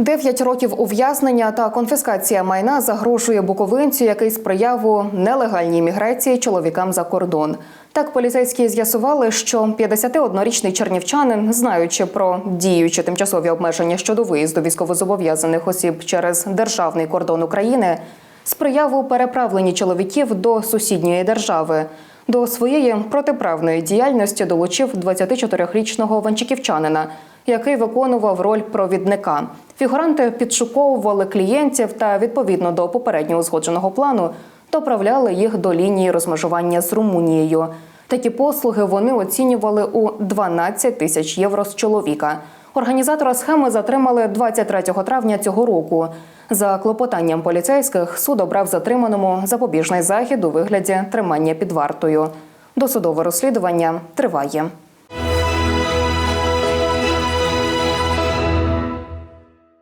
Дев'ять років ув'язнення та конфіскація майна загрожує буковинцю, який сприяв у нелегальній міграції чоловікам за кордон. Так поліцейські з'ясували, що 51-річний чернівчанин, знаючи про діючі тимчасові обмеження щодо виїзду військовозобов'язаних осіб через державний кордон України, сприяв у переправленні чоловіків до сусідньої держави. До своєї протиправної діяльності долучив 24-річного ванчиківчанина, який виконував роль провідника. Фігуранти підшуковували клієнтів та відповідно до попередньо узгодженого плану доправляли їх до лінії розмежування з Румунією. Такі послуги вони оцінювали у 12 тисяч євро з чоловіка. Організатора схеми затримали 23 травня цього року. За клопотанням поліцейських суд обрав затриманому запобіжний захід у вигляді тримання під вартою. Досудове розслідування триває.